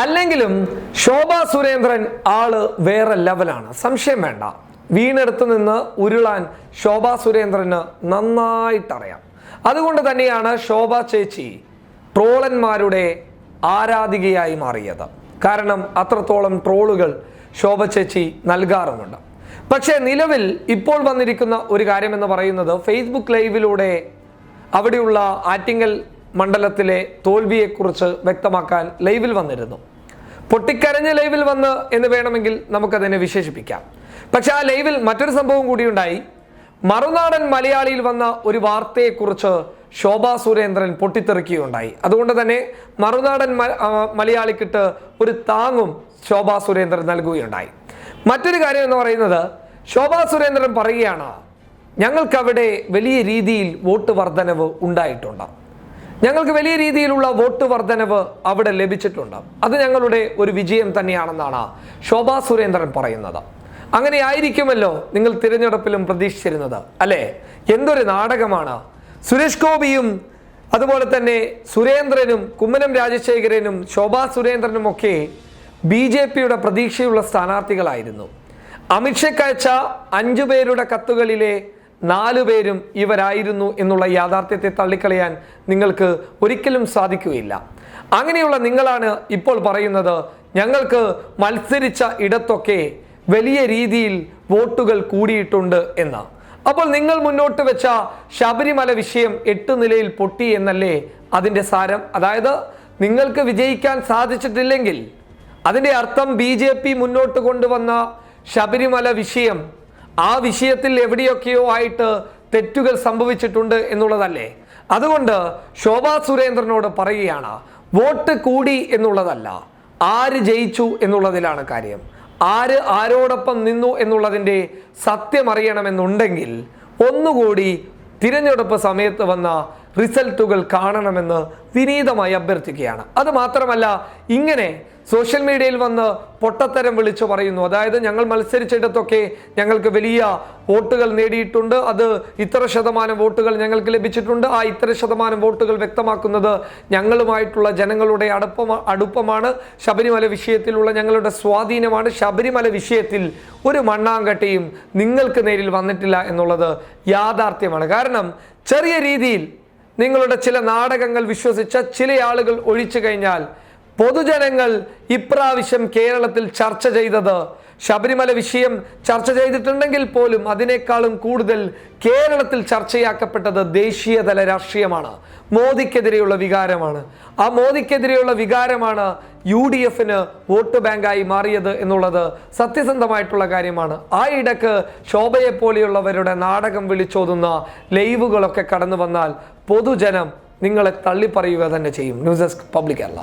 അല്ലെങ്കിലും ശോഭ സുരേന്ദ്രൻ ആൾ വേറെ ലെവലാണ് സംശയം വേണ്ട. വീണെടുത്ത് നിന്ന് ഉരുളാൻ ശോഭാ സുരേന്ദ്രന് നന്നായിട്ടറിയാം. അതുകൊണ്ട് തന്നെയാണ് ശോഭ ചേച്ചി ട്രോളന്മാരുടെ ആരാധികയായി മാറിയത്. കാരണം അത്രത്തോളം ട്രോളുകൾ ശോഭ ചേച്ചി നൽകാറുമുണ്ട്. പക്ഷേ നിലവിൽ ഇപ്പോൾ വന്നിരിക്കുന്ന ഒരു കാര്യമെന്ന് പറയുന്നത് ഫേസ്ബുക്ക് ലൈവിലൂടെ അവിടെയുള്ള ആറ്റിങ്ങൽ മണ്ഡലത്തിലെ തോൽവിയെക്കുറിച്ച് വ്യക്തമാക്കാൻ ലൈവിൽ വന്നിരുന്നു. പൊട്ടിക്കരഞ്ഞ് ലൈവിൽ വന്ന് എന്ന് വേണമെങ്കിൽ നമുക്കതിനെ വിശേഷിപ്പിക്കാം. പക്ഷെ ആ ലൈവിൽ മറ്റൊരു സംഭവം കൂടിയുണ്ടായി മറുനാടൻ മലയാളിയിൽ വന്ന ഒരു വാർത്തയെക്കുറിച്ച് ശോഭാ സുരേന്ദ്രൻ പൊട്ടിത്തെറിക്കുകയുണ്ടായി. അതുകൊണ്ട് തന്നെ മറുനാടൻ മലയാളിക്കിട്ട് ഒരു താങ്ങും ശോഭാ സുരേന്ദ്രൻ നൽകുകയുണ്ടായി. മറ്റൊരു കാര്യം എന്ന് പറയുന്നത് ശോഭാ സുരേന്ദ്രൻ പറയുകയാണ് ഞങ്ങൾക്കവിടെ വലിയ രീതിയിൽ വോട്ട് വർധനവ് ഉണ്ടായിട്ടുണ്ട്. ഞങ്ങൾക്ക് വലിയ രീതിയിലുള്ള വോട്ട് വർധനവ് അവിടെ ലഭിച്ചിട്ടുണ്ട്. അത് ഞങ്ങളുടെ ഒരു വിജയം തന്നെയാണെന്നാണ് ശോഭാ സുരേന്ദ്രൻ പറയുന്നത്. അങ്ങനെ ആയിരിക്കുമല്ലോ നിങ്ങൾ തിരഞ്ഞെടുപ്പിലും പ്രതീക്ഷിച്ചിരുന്നത് അല്ലേ? എന്തൊരു നാടകമാണ്. സുരേഷ് ഗോപിയും അതുപോലെ തന്നെ സുരേന്ദ്രനും കുമ്മനം രാജശേഖരനും ശോഭാ സുരേന്ദ്രനും ഒക്കെ ബി ജെ പിയുടെ പ്രതീക്ഷയുള്ള സ്ഥാനാർത്ഥികളായിരുന്നു. അമിത്ഷയ്ക്ക് അയച്ച അഞ്ചു പേരുടെ കത്തുകളിലെ നാലു പേരും ഇവരായിരുന്നു എന്നുള്ള യാഥാർത്ഥ്യത്തെ തള്ളിക്കളയാൻ നിങ്ങൾക്ക് ഒരിക്കലും സാധിക്കുകയില്ല. അങ്ങനെയുള്ള നിങ്ങളാണ് ഇപ്പോൾ പറയുന്നത് ഞങ്ങൾക്ക് മത്സരിച്ച ഇടത്തൊക്കെ വലിയ രീതിയിൽ വോട്ടുകൾ കൂടിയിട്ടുണ്ട് എന്ന്. അപ്പോൾ നിങ്ങൾ മുന്നോട്ട് വെച്ച ശബരിമല വിഷയം എട്ട് നിലയിൽ പൊട്ടി എന്നല്ലേ അതിന്റെ സാരം? അതായത് നിങ്ങൾക്ക് വിജയിക്കാൻ സാധിച്ചിട്ടില്ലെങ്കിൽ അതിന്റെ അർത്ഥം ബി മുന്നോട്ട് കൊണ്ടുവന്ന ശബരിമല വിഷയം ആ വിഷയത്തിൽ എവിടെയൊക്കെയോ ആയിട്ട് തെറ്റുകൾ സംഭവിച്ചിട്ടുണ്ട് എന്നുള്ളതല്ലേ? അതുകൊണ്ട് ശോഭാ സുരേന്ദ്രനോട് പറയുകയാണ് വോട്ട് കൂടി എന്നുള്ളതല്ല ആര് ജയിച്ചു എന്നുള്ളതിലാണ് കാര്യം. ആര് ആരോടൊപ്പം നിന്നു എന്നുള്ളതിന്റെ സത്യമറിയണമെന്നുണ്ടെങ്കിൽ ഒന്നുകൂടി തിരഞ്ഞെടുപ്പ് സമയത്ത് വന്ന റിസൾട്ടുകൾ കാണണമെന്ന് വിനീതമായി അഭ്യർത്ഥിക്കുകയാണ്. അത് മാത്രമല്ല ഇങ്ങനെ സോഷ്യൽ മീഡിയയിൽ വന്ന് പൊട്ടത്തരം വിളിച്ചു പറയുന്നു. അതായത് ഞങ്ങൾ മത്സരിച്ചിടത്തൊക്കെ ഞങ്ങൾക്ക് വലിയ വോട്ടുകൾ നേടിയിട്ടുണ്ട്. അത് ഇത്ര ശതമാനം വോട്ടുകൾ ഞങ്ങൾക്ക് ലഭിച്ചിട്ടുണ്ട്. ആ ഇത്ര ശതമാനം വോട്ടുകൾ വ്യക്തമാക്കുന്നത് ഞങ്ങളുമായിട്ടുള്ള ജനങ്ങളുടെ അടുപ്പ അടുപ്പമാണ്. ശബരിമല വിഷയത്തിലുള്ള ഞങ്ങളുടെ സ്വാധീനമാണ്. ശബരിമല വിഷയത്തിൽ ഒരു മണ്ണാങ്കട്ടയും നിങ്ങൾക്ക് നേരിൽ വന്നിട്ടില്ല എന്നുള്ളത് യാഥാർത്ഥ്യമാണ്. കാരണം ചെറിയ രീതിയിൽ നിങ്ങളുടെ ചില നാടകങ്ങൾ വിശ്വസിച്ച ചില ആളുകൾ ഒഴിച്ചു കഴിഞ്ഞാൽ പൊതുജനങ്ങൾ ഇപ്രാവശ്യം കേരളത്തിൽ ചർച്ച ചെയ്തത് ശബരിമല വിഷയം ചർച്ച ചെയ്തിട്ടുണ്ടെങ്കിൽ പോലും അതിനേക്കാളും കൂടുതൽ കേരളത്തിൽ ചർച്ചയാക്കപ്പെട്ടത് ദേശീയതല രാഷ്ട്രീയമാണ്. മോദിക്കെതിരെയുള്ള വികാരമാണ്. ആ മോദിക്കെതിരെയുള്ള വികാരമാണ് യു ഡി എഫിന് വോട്ട് ബാങ്കായി മാറിയത് എന്നുള്ളത് സത്യസന്ധമായിട്ടുള്ള കാര്യമാണ് ആ ഇടയ്ക്ക് ശോഭയെ പോലെയുള്ളവരുടെ നാടകം വിളിച്ചോതുന്ന ലൈവുകളൊക്കെ കടന്നു വന്നാൽ പൊതുജനം നിങ്ങളെ തള്ളിപ്പറയുക തന്നെ ചെയ്യും news desk public Kerala